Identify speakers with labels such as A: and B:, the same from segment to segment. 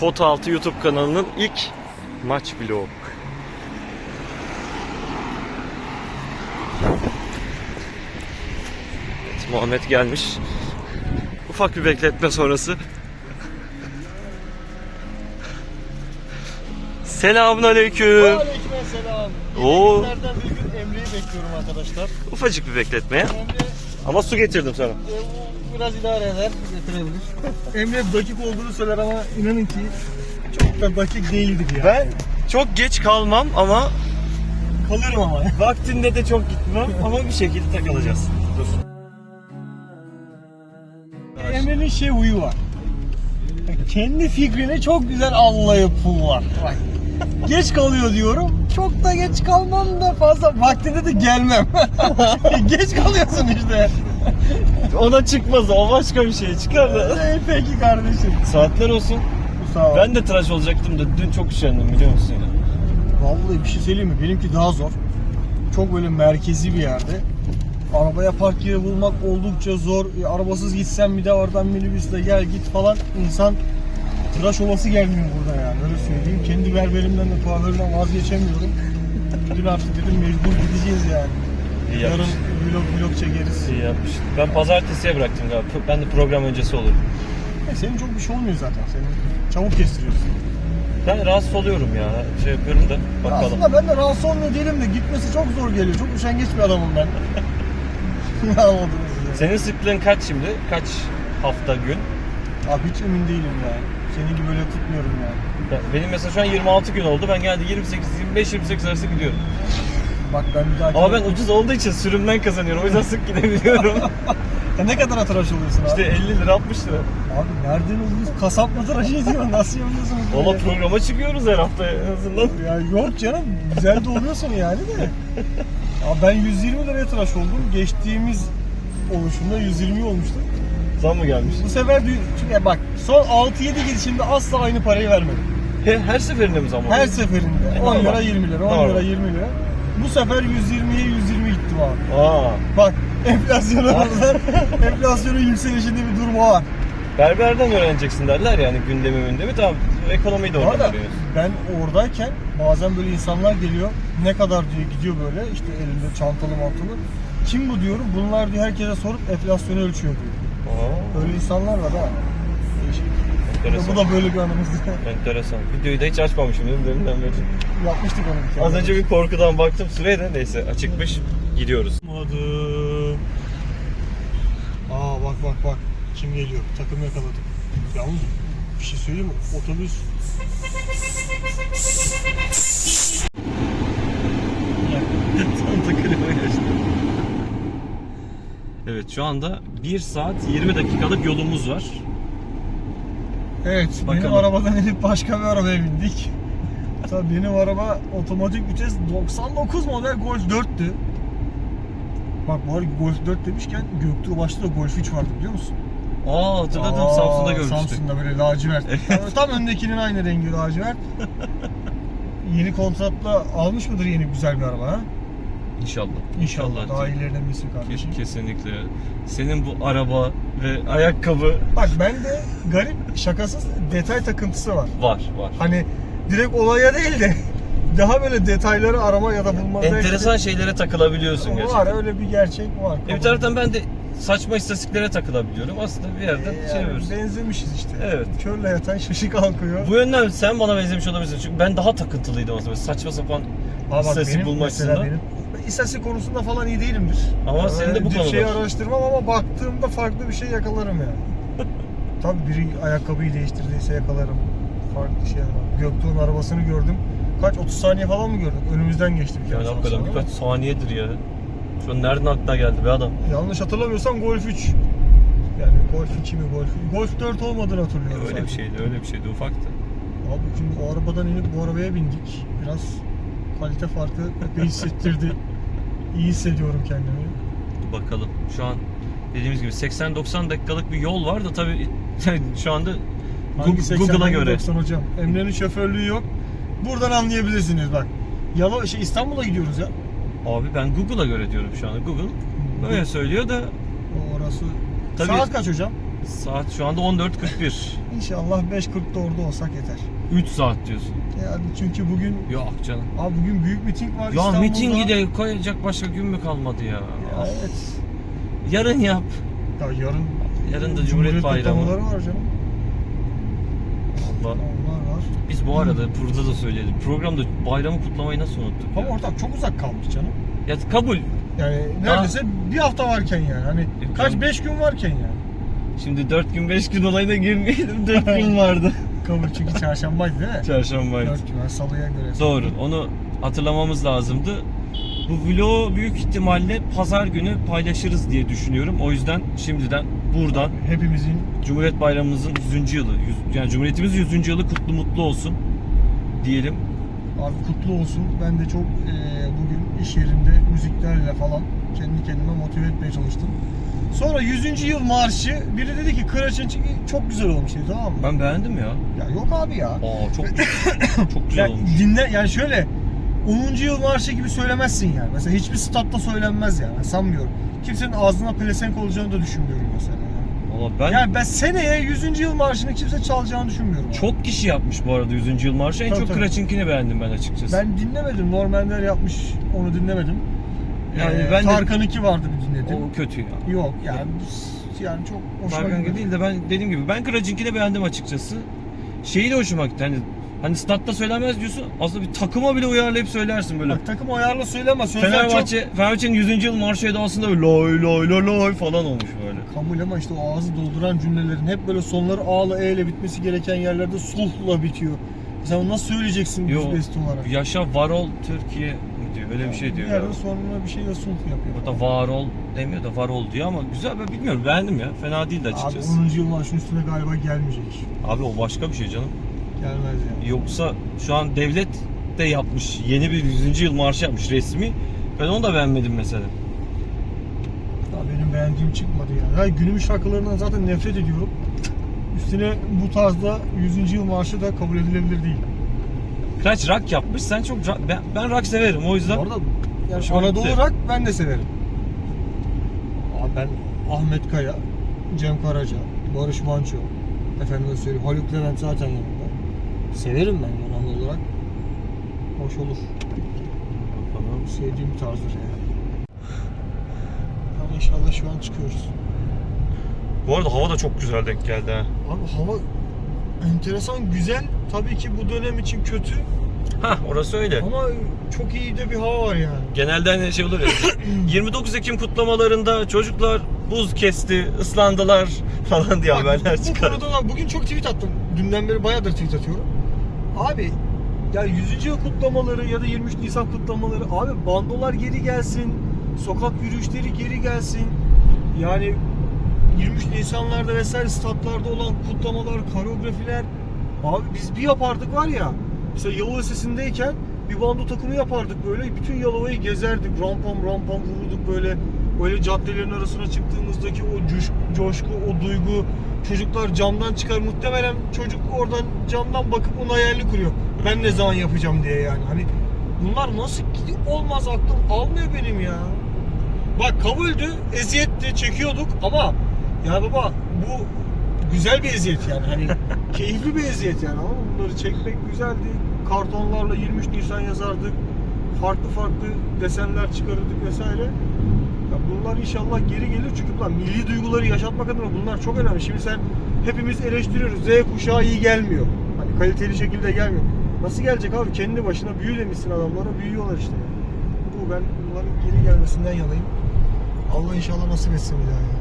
A: Pot Altı YouTube kanalının ilk maç vlogu. Evet, Muhammed gelmiş. Ufak bir bekletme sonrası. Selamun aleyküm.
B: Aleykümselam.
A: Oo.
B: Günlerden bir gün Emre'yi bekliyorum arkadaşlar.
A: Ufacık bir bekletmeye.
B: Emre
A: Ama su getirdim sana.
B: e, bu biraz idare eder, getirebilir. Emre dakik olduğunu söyler ama inanın ki çok da dakik değildir ya.
A: Ben çok geç kalmam ama
B: kalırım ama.
A: vaktinde de çok gitmem ama bir şekilde takılacağız. Dur.
B: Emre'nin şey huyu var. Kendi fikrini çok güzel anlayıp var. Bak, geç kalıyor diyorum. Çok da geç kalmam da fazla vaktinde de gelmem. geç kalıyorsun işte.
A: Ona çıkmaz o başka bir şey çıkar da.
B: Ee, Peki kardeşim.
A: Saatler olsun.
B: Sağ ol.
A: Ben de tıraş olacaktım da dün çok üşendim biliyor musun ya?
B: Vallahi bir şey söyleyeyim mi? Benimki daha zor. Çok böyle merkezi bir yerde. Arabaya park yeri bulmak oldukça zor. E, arabasız gitsen bir de oradan minibüsle gel git falan insan tıraş olası gelmiyor burada yani öyle söyleyeyim. Kendi berberimden de kuaförümden vazgeçemiyorum. Dün artık dedim mecbur gideceğiz yani.
A: İyi
B: Yarın
A: yapmış.
B: vlog vlog çekeriz.
A: İyi yapmış. Ben pazartesiye bıraktım galiba. Ben de program öncesi olurum.
B: E, senin çok bir şey olmuyor zaten. Senin çabuk kestiriyorsun.
A: Ben rahatsız oluyorum ya. Şey yapıyorum da bakalım.
B: Aslında ben de rahatsız olmuyor değilim de gitmesi çok zor geliyor. Çok üşengeç bir adamım ben. ne anladınız ya?
A: Senin sıklığın kaç şimdi? Kaç hafta gün?
B: Abi hiç emin değilim ya. Senin gibi öyle tutmuyorum yani.
A: Ben- Benim mesela şu an 26 gün oldu. Ben geldi 28, 25, 28 arası gidiyorum.
B: Bak ben bir dahaki...
A: Ama ben ucuz olduğu için sürümden kazanıyorum. O yüzden sık gidebiliyorum.
B: Ya ne kadar tıraş oluyorsun abi?
A: işte 50 lira 60 lira.
B: Abi nereden oluyorsun? Kasap mı tıraş ediyor? Nasıl yapıyorsun?
A: Valla programa çıkıyoruz her hafta en azından.
B: Ya yok canım. Güzel de oluyorsun yani de. Ya ben 120 liraya tıraş oldum. Geçtiğimiz oluşumda 120 olmuştu.
A: Zam mı gelmiş?
B: Bu sefer çünkü ya bak son 6-7 gidişimde asla aynı parayı vermedim.
A: Her, her seferinde mi zam oluyor?
B: Her seferinde 10 lira
A: Normal.
B: 20 lira 10
A: Normal.
B: lira 20 lira. Bu sefer 120'ye 120 gittim abi.
A: Aa,
B: Bak enflasyona enflasyonun yükselişinde bir durum var.
A: berberden öğreneceksin derler yani gündemi mündemi. Tamam ekonomiyi de
B: arada
A: öğreniyorsun.
B: ben oradayken bazen böyle insanlar geliyor. Ne kadar diyor gidiyor böyle işte elinde çantalı mantalı. Kim bu diyorum. Bunlar diyor herkese sorup enflasyonu ölçüyor diyor.
A: Aa,
B: Öyle insanlar var ha. Değişik.
A: Enteresan.
B: Bu da böyle bir anımızdı.
A: Enteresan. Videoyu da hiç açmamışım değil mi deminden beri?
B: Yapmıştık onu bir kere.
A: Az önce bir korkudan baktım süreye de neyse açıkmış. Gidiyoruz.
B: Hadi. Aa bak bak bak. Kim geliyor? Takım yakaladık. Yalnız bir şey söyleyeyim mi? Otobüs
A: Tam da klima. Evet şu anda 1 saat 20 dakikalık yolumuz var.
B: Evet, benim
A: Bakalım.
B: arabadan inip başka bir arabaya bindik. Tabii benim araba otomatik vites 99 model Golf 4'tü. Bak bu arada Golf 4 demişken Göktuğ başta da Golf 3 vardı biliyor musun?
A: Aa hatırladım
B: Aa,
A: Samsun'da görmüştük.
B: Samsun'da böyle lacivert.
A: Evet.
B: Tam öndekinin aynı rengi lacivert. yeni kontratla almış mıdır yeni güzel bir araba ha?
A: İnşallah.
B: İnşallah. Daha iyilerine misin kardeşim.
A: Kes- Kesinlikle. Senin bu araba ve ayakkabı
B: Bak bende garip şakasız detay takıntısı var.
A: var var.
B: Hani direkt olaya değil de daha böyle detayları arama ya da bulma
A: Enteresan şeylere takılabiliyorsun
B: zevki
A: gerçekten.
B: var öyle bir gerçek var.
A: E bir taraftan ben de saçma istatistiklere takılabiliyorum. Aslında bir yerden
B: Ee,
A: şey
B: yani benzemişiz işte.
A: Evet.
B: Körle yatan şaşı kalkıyor.
A: Bu yönden sen bana benzemiş olabilirsin. Çünkü ben daha takıntılıydım aslında. Saçma sapan
B: Aa bak
A: istatistik
B: benim
A: bulma açısından.
B: benim ben istatistik konusunda falan iyi değilimdir.
A: Ama senin de bu
B: bir
A: konuda.
B: şeyi araştırmam ama baktığımda farklı bir şey yakalarım yani. Tabii biri ayakkabıyı değiştirdiyse yakalarım. Farklı şeyler var. Göktuğ'un arabasını gördüm. Kaç 30 saniye falan mı gördük? Önümüzden geçti bir kere.
A: Yani hakikaten birkaç saniyedir ya. Şu an nereden aklına geldi be adam?
B: Yanlış hatırlamıyorsam Golf 3. Yani Golf 2 mi Golf Golf 4 olmadığını hatırlıyorum.
A: Öyle bir
B: sanki.
A: şeydi, öyle bir şeydi ufaktı.
B: Abi şimdi o arabadan inip bu arabaya bindik. Biraz kalite farkı epey hissettirdi. İyi hissediyorum kendimi.
A: Bakalım. Şu an dediğimiz gibi 80-90 dakikalık bir yol var da tabii şu anda
B: Hangi
A: Google-
B: 80,
A: Google'a göre.
B: 90 hocam. Emre'nin şoförlüğü yok. Buradan anlayabilirsiniz bak. Yalo şey İstanbul'a gidiyoruz ya.
A: Abi ben Google'a göre diyorum şu anda. Google öyle söylüyor da
B: O orası.
A: Tabii.
B: Saat kaç hocam?
A: Saat şu anda 14.41.
B: İnşallah 5.40'da orada olsak yeter.
A: 3 saat diyorsun.
B: Yani çünkü bugün
A: Yok canım.
B: abi bugün büyük miting var
A: Ya
B: İstanbul'da.
A: mitingi de koyacak başka gün mü kalmadı ya?
B: Ya evet.
A: Yarın yap.
B: Ya yarın
A: Yarın da Cumhuriyet Bayramı.
B: kutlamaları var canım.
A: Allah.
B: Onlar var.
A: Biz bu arada burada da söyleyelim. Programda bayramı kutlamayı nasıl unuttuk
B: Ama
A: ya?
B: ortak çok uzak kalmış canım.
A: Ya kabul.
B: Yani neredeyse bir hafta varken yani. Hani
A: Yok
B: kaç
A: canım.
B: 5 gün varken yani.
A: Şimdi 4 gün 5 gün olayına girmeyelim. 4 gün vardı.
B: Kabul çünkü çarşambaydı değil mi?
A: Çarşambaydı.
B: 4 gün. Yani salıya göre.
A: Doğru. Onu hatırlamamız lazımdı. Bu vlogu büyük ihtimalle pazar günü paylaşırız diye düşünüyorum. O yüzden şimdiden buradan
B: Hepimizin
A: Cumhuriyet Bayramımızın 100. yılı, yani Cumhuriyetimizin 100. yılı kutlu mutlu olsun diyelim.
B: Abi kutlu olsun. Ben de çok e, bugün iş yerinde müziklerle falan kendi kendime motive etmeye çalıştım. Sonra 100. yıl marşı biri dedi ki Kıraç'ın çok güzel olmuş dedi tamam mı?
A: Ben beğendim ya.
B: Ya yok abi ya.
A: Aa çok çok güzel
B: Yani
A: olmuş.
B: dinle yani şöyle 10. yıl marşı gibi söylemezsin yani. Mesela hiçbir statta söylenmez yani. Sanmıyorum. Kimsenin ağzına pelesenk olacağını da düşünmüyorum mesela. Yani,
A: Valla ben
B: yani ben seneye 100. yıl marşını kimse çalacağını düşünmüyorum.
A: çok kişi yapmış bu arada 100. yıl marşı. En
B: Tabii,
A: çok
B: tabii.
A: Kıraç'ınkini beğendim ben açıkçası.
B: Ben dinlemedim. Normanler yapmış. Onu dinlemedim.
A: Yani
B: Ee,
A: ben de-
B: Tarkan 2 vardı bir dinledim.
A: O kötü ya.
B: Yok yani yani çok hoşuma
A: Tarkan
B: gitmedi.
A: değil de ben dediğim gibi ben Kıraç'ınkini beğendim açıkçası. Şeyi de hoşuma gitti. Hani hani statta söylenmez diyorsun. Aslında bir takıma bile uyarlayıp söylersin böyle.
B: Bak takım ayarla söyleme. Sözler
A: Fenerbahçe, Fenerbahçe'nin 100. yıl marşı edasında böyle loy loy loy loy falan olmuş böyle.
B: çok kabul ama işte o ağzı dolduran cümlelerin hep böyle sonları ağla e ile bitmesi gereken yerlerde sulhla bitiyor. Sen nasıl söyleyeceksin
A: Yo,
B: best olarak?
A: Yaşa varol Türkiye mi diyor öyle bir şey diyor.
B: Bir
A: galiba.
B: sonra bir şeyle sulh yapıyor.
A: Burada varol demiyor da varol diyor ama güzel ben bilmiyorum beğendim ya. Fena değildi
B: Abi
A: açıkçası.
B: 10. yıl marşının üstüne galiba gelmeyecek.
A: Abi o başka bir şey canım.
B: Gelmez yani.
A: Yoksa şu an devlet de yapmış. Yeni bir 100. yıl marşı yapmış resmi. Ben onu da beğenmedim mesela.
B: Daha benim beğendiğim çıkmadı ya. ya günümüz şarkılarından zaten nefret ediyorum. Üstüne bu tarzda 100. yıl marşı da kabul edilebilir değil.
A: Kaç rock yapmış. Sen çok rock- ben, ben rock severim o yüzden.
B: Bu arada yani
A: Hoşuma
B: Anadolu
A: gitti.
B: rock ben de severim. Abi ben Ahmet Kaya, Cem Karaca, Barış Manço, efendime söyleyeyim Haluk Levent zaten yanında. Severim ben yani Anadolu rock. Hoş olur.
A: Bakalım.
B: Sevdiğim tarzdır yani. Ama inşallah şu an çıkıyoruz.
A: Bu arada hava da çok güzel denk geldi ha.
B: Abi hava enteresan güzel. Tabii ki bu dönem için kötü
A: Hah orası öyle.
B: ama çok iyi de bir hava var yani.
A: Genelde hani şey olur ya. 29 Ekim kutlamalarında çocuklar buz kesti, ıslandılar falan diye
B: Bak,
A: haberler
B: bu
A: çıkar.
B: konuda da bugün çok tweet attım. Dünden beri bayağıdır tweet atıyorum. Abi ya 100. yıl kutlamaları ya da 23 Nisan kutlamaları abi bandolar geri gelsin. Sokak yürüyüşleri geri gelsin. Yani 23 Nisanlarda vesaire statlarda olan kutlamalar, koreografiler abi biz bir yapardık var ya mesela Yalova Sesi'ndeyken bir bando takımı yapardık böyle bütün Yalova'yı gezerdik rampam rampam vururduk böyle böyle caddelerin arasına çıktığımızdaki o coş, coşku o duygu çocuklar camdan çıkar muhtemelen çocuk oradan camdan bakıp onun hayalini kuruyor ben ne zaman yapacağım diye yani hani bunlar nasıl ki- olmaz aklım almıyor benim ya bak kabuldü eziyetti çekiyorduk ama ya baba bu güzel bir eziyet yani hani keyifli bir eziyet yani ama bunları çekmek güzeldi. Kartonlarla 23 Nisan yazardık. Farklı farklı desenler çıkarırdık vesaire. Bunlar inşallah geri gelir çünkü bunlar milli duyguları yaşatmak adına bunlar çok önemli. Şimdi sen hepimiz eleştiriyoruz. Z kuşağı iyi gelmiyor. Hani kaliteli şekilde gelmiyor. Nasıl gelecek abi? Kendi başına büyü demişsin adamlara büyüyorlar işte. Bu ben bunların geri gelmesinden yanayım. Allah inşallah nasip etsin bir daha yani.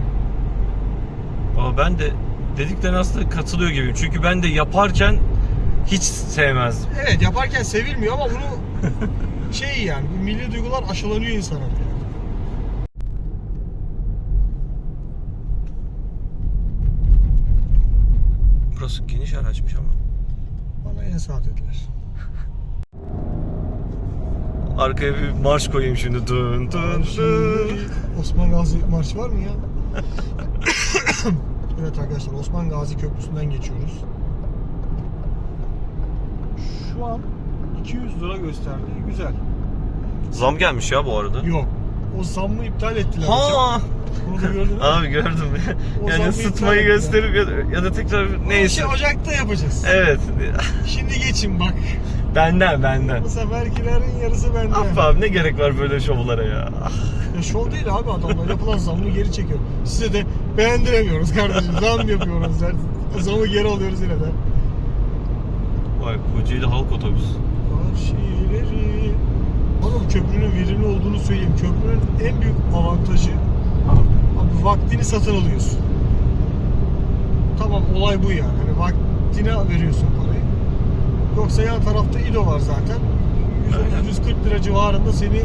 A: Ama ben de dediklerine aslında katılıyor gibiyim. Çünkü ben de yaparken hiç sevmezdim.
B: Evet yaparken sevilmiyor ama bunu şey yani bu milli duygular aşılanıyor insana.
A: Geniş araçmış ama.
B: Bana en saat dediler.
A: Arkaya bir marş koyayım şimdi. Dın dın dın.
B: Osman Gazi marşı var mı ya? evet arkadaşlar Osman Gazi Köprüsü'nden geçiyoruz. Şu an 200 lira gösterdi. Güzel.
A: Zam gelmiş ya bu arada.
B: Yok. O zammı iptal ettiler. hocam.
A: Ha!
B: Onu da gördün mü?
A: Abi gördüm.
B: O
A: yani ısıtmayı gösterip ya da, ya da tekrar neyse.
B: Şey, Ocak'ta yapacağız.
A: Evet.
B: Şimdi geçin bak.
A: Benden benden.
B: Bu seferkilerin yarısı bende.
A: Af abi ne gerek var böyle şovlara ya.
B: Ya şov değil abi adamlar yapılan zammı geri çekiyor. Size de beğendiremiyoruz kardeşim. Zam yapıyoruz der. Zamı geri alıyoruz yine de.
A: Vay Kocaeli halk otobüs.
B: Karşileri. Oğlum köprünün verimli olduğunu söyleyeyim. Köprünün en büyük avantajı abi vaktini satın alıyorsun. Tamam olay bu yani. Hani vaktine veriyorsun parayı. Yoksa yan tarafta İdo var zaten. 130-140 lira civarında seni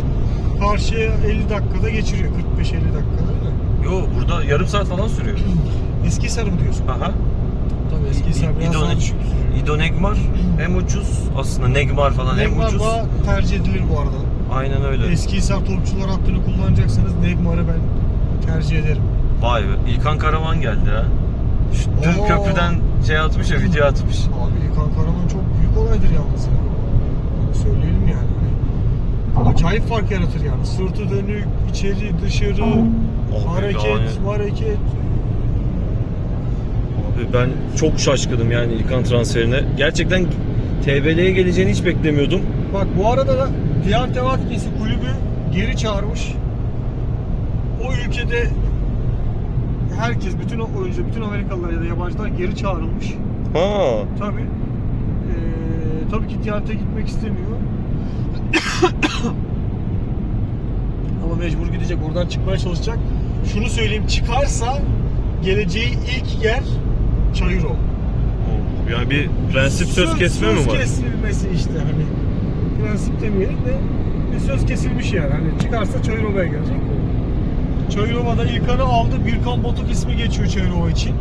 B: karşıya 50 dakikada geçiriyor. 45-50 dakikada değil mi?
A: Yo burada yarım saat falan sürüyor.
B: Eski sarım diyorsun.
A: Aha.
B: Tabii eski sarım
A: İdo. İdo Negmar hem ucuz aslında Negmar falan hem
B: Negmar
A: ucuz.
B: daha tercih edilir bu arada.
A: Aynen öyle.
B: Eskihisar topçular hattını kullanacaksanız Negmar'ı ben tercih ederim.
A: Vay be. İlkan Karaman geldi ha. Şu dün
B: Oo.
A: köprüden şey atmış ya video atmış.
B: Abi İlkan Karaman çok büyük olaydır yalnız ya. Onu Söyleyelim yani. Hani acayip fark yaratır yani. Sırtı dönük, içeri, dışarı,
A: Abi
B: hareket,
A: yani-
B: hareket.
A: Abi ben çok şaşkınım yani İlkan transferine. Gerçekten TBL'ye geleceğini hiç beklemiyordum.
B: Bak bu arada da Diğer Tevatkesi kulübü geri çağırmış. O ülkede herkes, bütün oyuncu, bütün Amerikalılar ya da yabancılar geri çağrılmış.
A: Ha.
B: Tabii. Ee, tabii ki Diyanet'e gitmek istemiyor. Ama mecbur gidecek. Oradan çıkmaya çalışacak. Şunu söyleyeyim. Çıkarsa geleceği ilk yer Çayırova.
A: Yani bir prensip söz kesme mi
B: söz
A: var?
B: kesilmesi işte hani. Prensip demeyelim de bir söz kesilmiş yani. Hani çıkarsa Çayırova'ya gelecek. Çayırova'da İlkan'ı aldı. Birkan Botuk ismi geçiyor Çayırova için. Ee,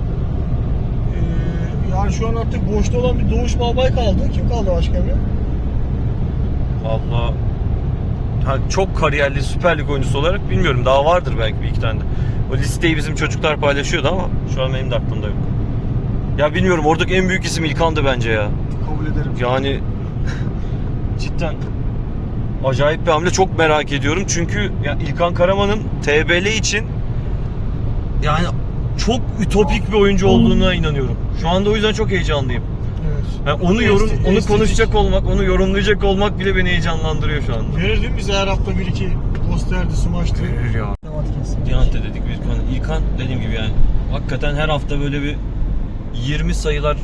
B: yani şu an artık boşta olan bir Doğuş Balbay kaldı. Kim kaldı başka bir?
A: Valla ha, çok kariyerli Süper Lig oyuncusu olarak bilmiyorum. Daha vardır belki bir iki tane de. O listeyi bizim çocuklar paylaşıyordu ama şu an benim de aklımda yok. Ya bilmiyorum oradaki en büyük isim İlkan'dı bence ya.
B: Kabul ederim.
A: Yani cidden acayip bir hamle çok merak ediyorum. Çünkü ya İlkan Karaman'ın TBL için yani çok ütopik bir oyuncu olduğuna inanıyorum. Şu anda o yüzden çok heyecanlıyım.
B: Evet.
A: Yani onu yorum
B: Esti-
A: onu
B: estetik.
A: konuşacak olmak, onu yorumlayacak olmak bile beni heyecanlandırıyor şu anda.
B: Verir değil mi bize her hafta bir iki posterdi, smaçtı.
A: ya.
B: Watkins.
A: Diyanet'te dedik bir konu. İlkan dediğim gibi yani hakikaten her hafta böyle bir 20 sayılar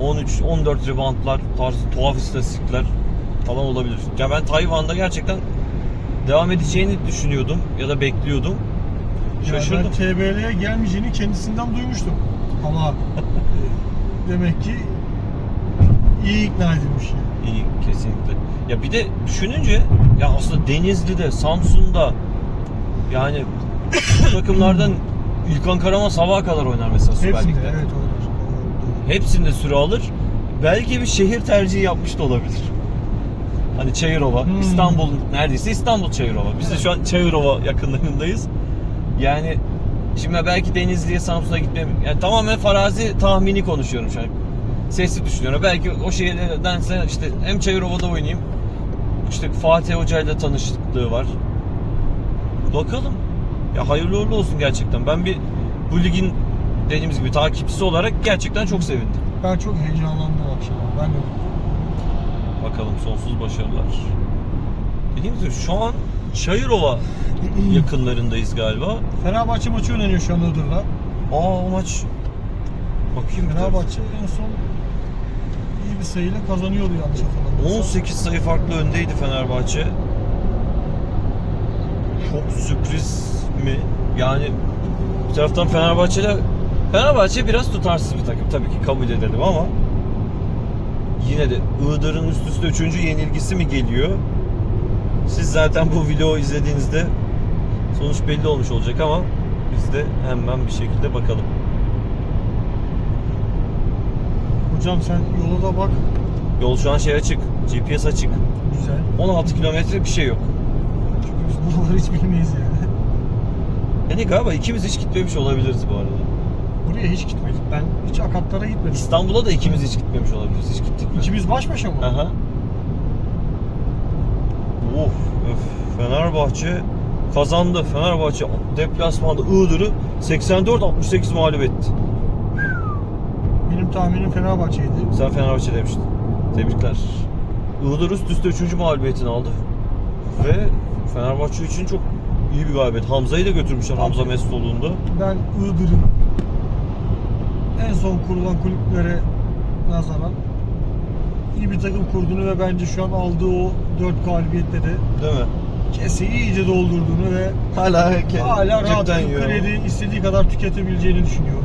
A: 13 14 reboundlar tarzı tuhaf istatistikler falan olabilir. Ya ben Tayvan'da gerçekten devam edeceğini düşünüyordum ya da bekliyordum.
B: Yani
A: Şaşırdım.
B: ben TBL'ye gelmeyeceğini kendisinden duymuştum. Ama e, demek ki iyi ikna edilmiş. yani.
A: İyi kesinlikle. Ya bir de düşününce ya aslında Denizli'de, Samsun'da yani takımlardan İlkan Karaman sabaha kadar oynar mesela Süper
B: Hepsinde
A: Lig'de.
B: evet oynar.
A: Hepsinde süre alır. Belki bir şehir tercihi yapmış da olabilir. Hani Çayırova,
B: Hmm.
A: İstanbul neredeyse İstanbul Çayırova. Biz de şu an Çayırova yakınlarındayız. Yani şimdi belki Denizli'ye Samsun'a gitmem. Yani tamamen farazi tahmini konuşuyorum şu an. Sesli düşünüyorum. Belki o şehirdense işte hem Çayırova'da oynayayım. İşte Fatih Hoca'yla tanışıklığı var. Bakalım. Ya hayırlı uğurlu olsun gerçekten. Ben bir bu ligin dediğimiz gibi takipçisi olarak gerçekten çok sevindim.
B: Ben çok heyecanlandım akşam. Ben de.
A: Bakalım sonsuz başarılar. Dediğimiz gibi şu an Çayırova yakınlarındayız galiba.
B: Fenerbahçe maçı oynanıyor şu an Iğdır'la.
A: Aa o maç bakayım
B: Fenerbahçe en son iyi bir sayıyla kazanıyordu yanlış hatırlamıyorsam.
A: 18 sayı farklı öndeydi Fenerbahçe. Çok sürpriz mi? Yani bir taraftan Fenerbahçe'de Fenerbahçe biraz tutarsız bir takım tabii ki kabul edelim ama yine de Iğdır'ın üst üste 3. yenilgisi mi geliyor? Siz zaten bu video izlediğinizde sonuç belli olmuş olacak ama biz de hemen bir şekilde bakalım.
B: Hocam sen yola da bak.
A: Yol şu an şey açık. GPS açık.
B: Güzel.
A: 16 kilometre bir şey yok.
B: Çünkü biz buraları hiç bilmeyiz yani.
A: Yani galiba ikimiz hiç gitmemiş olabiliriz bu arada.
B: Buraya hiç gitmedik. Ben hiç akatlara gitmedim.
A: İstanbul'a da ikimiz hiç gitmemiş olabiliriz. Hiç gittik mi?
B: İkimiz baş başa mı?
A: Aha. Of, öf. Fenerbahçe kazandı. Fenerbahçe deplasmanda Iğdır'ı 84-68 mağlup etti.
B: Benim tahminim Fenerbahçe'ydi.
A: Sen Fenerbahçe demiştin. Tebrikler. Iğdır üst üste 3. mağlubiyetini aldı. Ve Fenerbahçe için çok iyi bir galibiyet. Hamza'yı da götürmüşler Hamza Mesutoğlu'nda.
B: Ben Iğdır'ın en son kurulan kulüplere nazaran iyi bir takım kurduğunu ve bence şu an aldığı o 4 galibiyette de
A: Değil mi?
B: keseyi iyice doldurduğunu ve
A: Hala
B: hala rahat kredi istediği kadar tüketebileceğini düşünüyorum.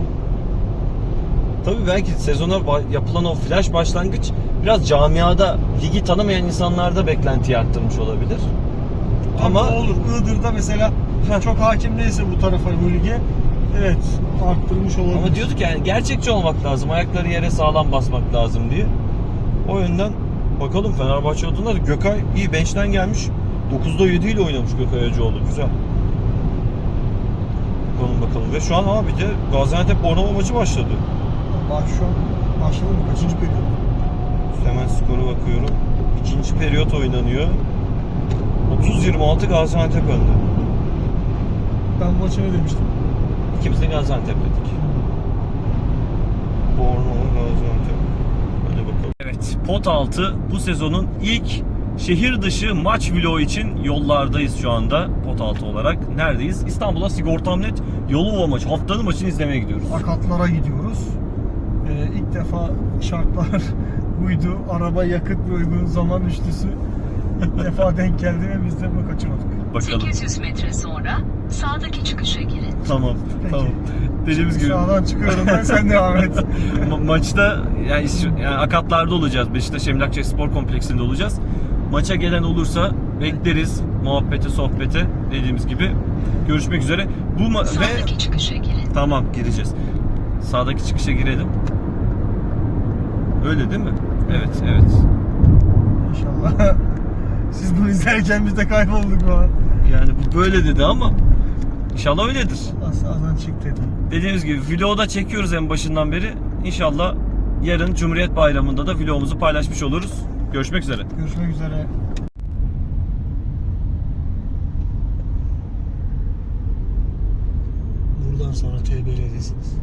A: Tabii belki sezona ba- yapılan o flash başlangıç biraz camiada ligi tanımayan insanlarda beklentiyi arttırmış olabilir.
B: Ama
A: Ama
B: olur. Iğdır'da mesela çok hakim değilse bu tarafa bu lige evet arttırmış olabilir.
A: ama diyorduk yani gerçekçi olmak lazım. Ayakları yere sağlam basmak lazım diye. O yönden bakalım Fenerbahçe adına da Gökay iyi bench'ten gelmiş. 9'da 7 ile oynamış Gökay Hacıoğlu. Güzel. Bakalım bakalım. Ve şu an abi de Gaziantep Bornova maçı başladı.
B: Bak şu an başladı mı? Kaçıncı periyot?
A: Hemen skora bakıyorum. İkinci periyot oynanıyor. 30-26 Gaziantep önde.
B: Ben maçı ne demiştim?
A: İkimiz de Gaziantep dedik. Bornova Gaziantep. Hadi bakalım. Evet, pot altı bu sezonun ilk şehir dışı maç vlogu için yollardayız şu anda pot altı olarak. Neredeyiz? İstanbul'a Sigortamnet Yolova maçı. Haftanın maçını izlemeye gidiyoruz.
B: Akatlara gidiyoruz. Ee, ilk defa şartlar buydu. Araba yakıt ve uygun zaman üçlüsü ilk defa denk geldi ve biz de bunu kaçırmadık.
A: Bakalım.
C: 800 metre sonra sağdaki çıkışa girin.
A: Tamam,
B: Peki.
A: tamam. Dediğimiz gibi
B: Sağdan çıkıyorum ben sen devam et.
A: Ma- maçta yani, yani akatlarda olacağız. Beşiktaş Emlakçı Spor Kompleksinde olacağız. Maça gelen olursa bekleriz muhabbete, sohbete dediğimiz gibi. Görüşmek üzere. Bu ma- ve
C: Sağdaki çıkışa girin.
A: tamam gireceğiz. Sağdaki çıkışa girelim. Öyle değil mi? Evet, evet.
B: İnşallah. Siz bunu izlerken biz de kaybolduk falan.
A: Yani bu böyle dedi ama inşallah öyledir.
B: Allah sağdan çık dedi.
A: Dediğimiz gibi vlogu da çekiyoruz en başından beri. İnşallah yarın Cumhuriyet Bayramı'nda da vlogumuzu paylaşmış oluruz. Görüşmek üzere.
B: Görüşmek üzere. Buradan sonra TBL'desiniz.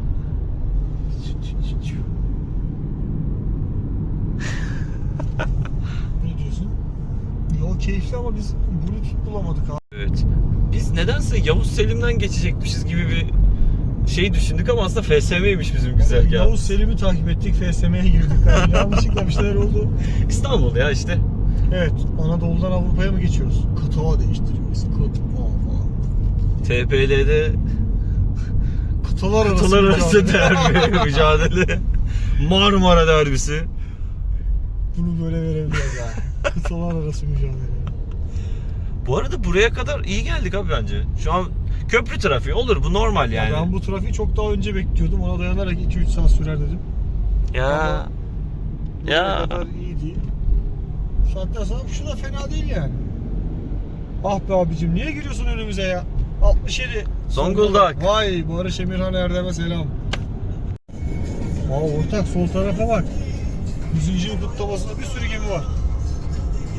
B: ne diyorsun? Yol keyifli ama biz Bluetooth bulamadık abi.
A: Evet. Biz nedense Yavuz Selim'den geçecekmişiz gibi bir şey düşündük ama aslında FSM'ymiş bizim güzergah.
B: Yavuz Selim'i takip ettik, FSM'ye girdik. abi. Yanlışlıkla bir şeyler oldu.
A: İstanbul ya işte.
B: Evet, Anadolu'dan Avrupa'ya mı geçiyoruz? Kıta değiştiriyoruz. Kıta falan.
A: TPL'de
B: Kıtalar arası,
A: kıtalar arası
B: mücadele.
A: derbi mücadele. Marmara derbisi.
B: Bunu böyle verebiliriz ya. Kıtalar arası mücadele.
A: Bu arada buraya kadar iyi geldik abi bence. Şu an köprü trafiği olur bu normal yani.
B: Ben bu trafiği çok daha önce bekliyordum. Ona dayanarak 2-3 saat sürer dedim.
A: Ya.
B: Bu
A: Ya.
B: kadar iyi değil. Bu saatten sonra şu da fena değil yani. Ah be abicim niye giriyorsun önümüze ya? 67.
A: Zonguldak.
B: Vay Barış Emirhan Erdem'e selam. Aa ortak sol tarafa bak. 100. yıl kutlamasında bir sürü gemi var.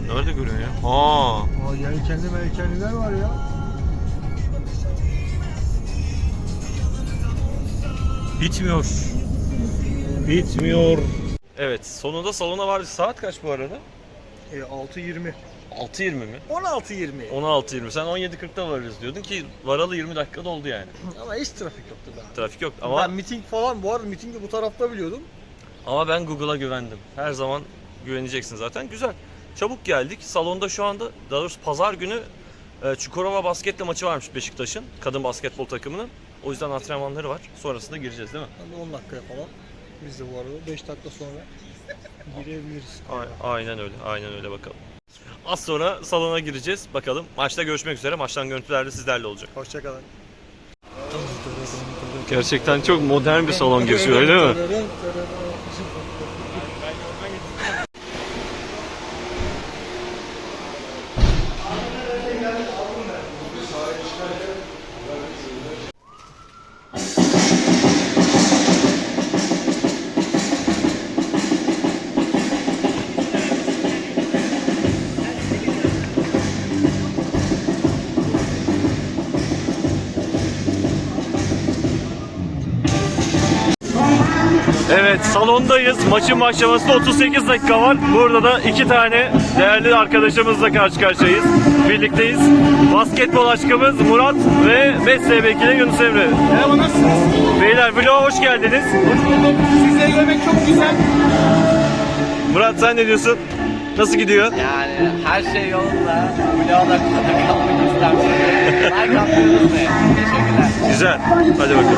A: Nerede görüyorsun ya? Ha.
B: Aa yelkenli melkenliler var ya.
A: Bitmiyor. Bitmiyor. Evet sonunda salona vardı. Saat kaç bu arada?
B: E 6.20.
A: 6.20 mi?
B: 16.20.
A: 16.20. Sen 17.40'da varırız diyordun ki varalı 20 dakikada oldu yani.
B: Ama hiç trafik yoktu daha.
A: Trafik yok
B: Ben
A: ama
B: miting falan bu arada mitingi bu tarafta biliyordum.
A: ama ben Google'a güvendim. Her zaman güveneceksin zaten. Güzel. Çabuk geldik. Salonda şu anda daha doğrusu pazar günü e, Çukurova basketle maçı varmış Beşiktaş'ın. Kadın basketbol takımının. O yüzden antrenmanları var. Sonrasında gireceğiz değil mi?
B: Hani 10 dakikaya falan. Biz de bu arada 5 dakika sonra girebiliriz.
A: A- Aynen öyle. Aynen öyle bakalım. Az sonra salona gireceğiz. Bakalım. Maçta görüşmek üzere. Maçtan görüntüler de sizlerle olacak.
B: Hoşçakalın.
A: Gerçekten çok modern bir salon geçiyor öyle mi? Evet salondayız. Maçın başlamasına 38 dakika var. Burada da iki tane değerli arkadaşımızla karşı karşıyayız. Birlikteyiz. Basketbol aşkımız Murat ve mesleği bekleyen Yunus Emre.
B: Merhaba nasılsınız?
A: Beyler vloga hoş geldiniz.
B: Hoş bulduk. Sizleri görmek çok güzel.
A: Murat sen ne diyorsun? Nasıl gidiyor?
D: Yani her şey yolunda. Vloğa da kalmak isterseniz. Like unutmayın. Teşekkürler.
A: Güzel. Hadi bakalım.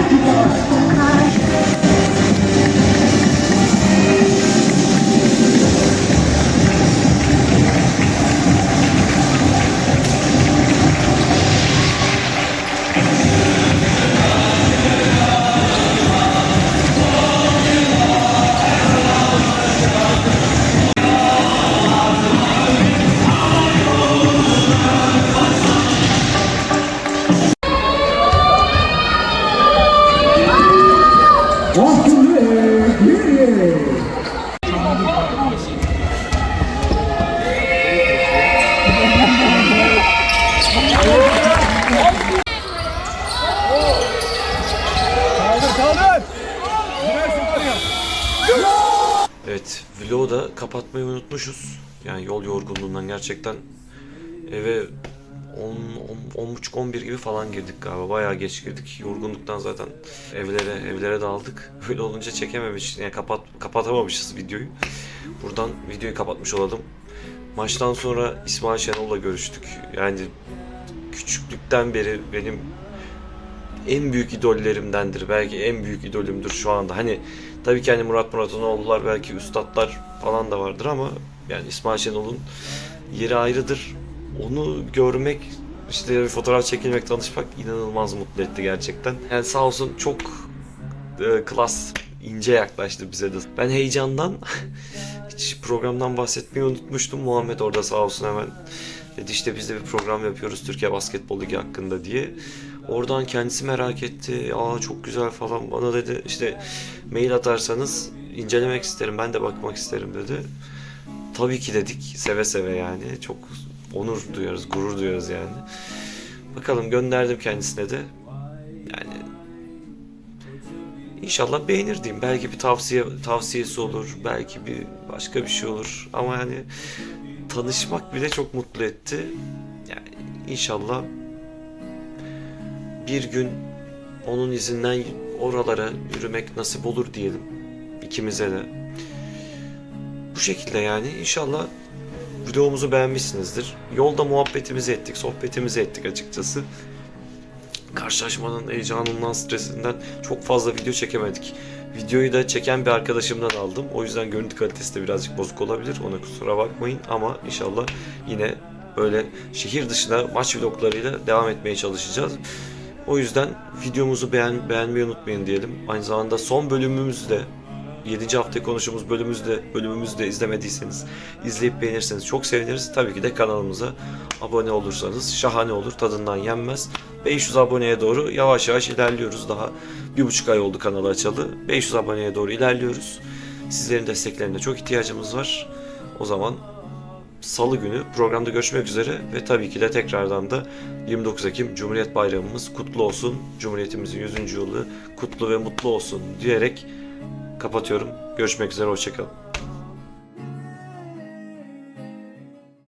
A: Gerçekten eve 10 10 10.30 11 gibi falan girdik galiba. Bayağı geç girdik. Yorgunluktan zaten evlere evlere daldık. Öyle olunca çekememiş. Yani kapat kapatamamışız videoyu. Buradan videoyu kapatmış olalım. Maçtan sonra İsmail Şenol'la görüştük. Yani küçüklükten beri benim en büyük idollerimdendir. Belki en büyük idolümdür şu anda. Hani tabii ki hani Murat Muratanoğlu'lar belki üstadlar falan da vardır ama yani İsmail Şenol'un yeri ayrıdır. Onu görmek işte bir fotoğraf çekilmek, tanışmak inanılmaz mutlu etti gerçekten. Yani sağ olsun çok e, klas, ince yaklaştı bize de. Ben heyecandan hiç programdan bahsetmeyi unutmuştum. Muhammed orada sağ olsun hemen dedi işte biz de bir program yapıyoruz Türkiye Basketbol Ligi hakkında diye. Oradan kendisi merak etti. Aa çok güzel falan bana dedi işte mail atarsanız incelemek isterim ben de bakmak isterim dedi. Tabii ki dedik seve seve yani çok onur duyarız gurur duyarız yani. Bakalım gönderdim kendisine de. Yani İnşallah beğenir diyeyim. Belki bir tavsiye tavsiyesi olur. Belki bir başka bir şey olur. Ama yani tanışmak bile çok mutlu etti. Yani inşallah bir gün onun izinden oralara yürümek nasip olur diyelim. ikimize de. Bu şekilde yani inşallah videomuzu beğenmişsinizdir. Yolda muhabbetimizi ettik, sohbetimizi ettik açıkçası karşılaşmanın heyecanından, stresinden çok fazla video çekemedik. Videoyu da çeken bir arkadaşımdan aldım. O yüzden görüntü kalitesi de birazcık bozuk olabilir. Ona kusura bakmayın ama inşallah yine böyle şehir dışına maç vloglarıyla devam etmeye çalışacağız. O yüzden videomuzu beğen, beğenmeyi unutmayın diyelim. Aynı zamanda son bölümümüzü de 7. hafta konuştuğumuz bölümümüzde bölümümüzü de izlemediyseniz izleyip beğenirseniz çok seviniriz. Tabii ki de kanalımıza abone olursanız şahane olur. Tadından yenmez. 500 aboneye doğru yavaş yavaş ilerliyoruz. Daha bir buçuk ay oldu kanalı açalı. 500 aboneye doğru ilerliyoruz. Sizlerin desteklerine çok ihtiyacımız var. O zaman Salı günü programda görüşmek üzere ve tabii ki de tekrardan da 29 Ekim Cumhuriyet Bayramımız kutlu olsun. Cumhuriyetimizin 100. yılı kutlu ve mutlu olsun diyerek kapatıyorum. Görüşmek üzere, hoşçakalın.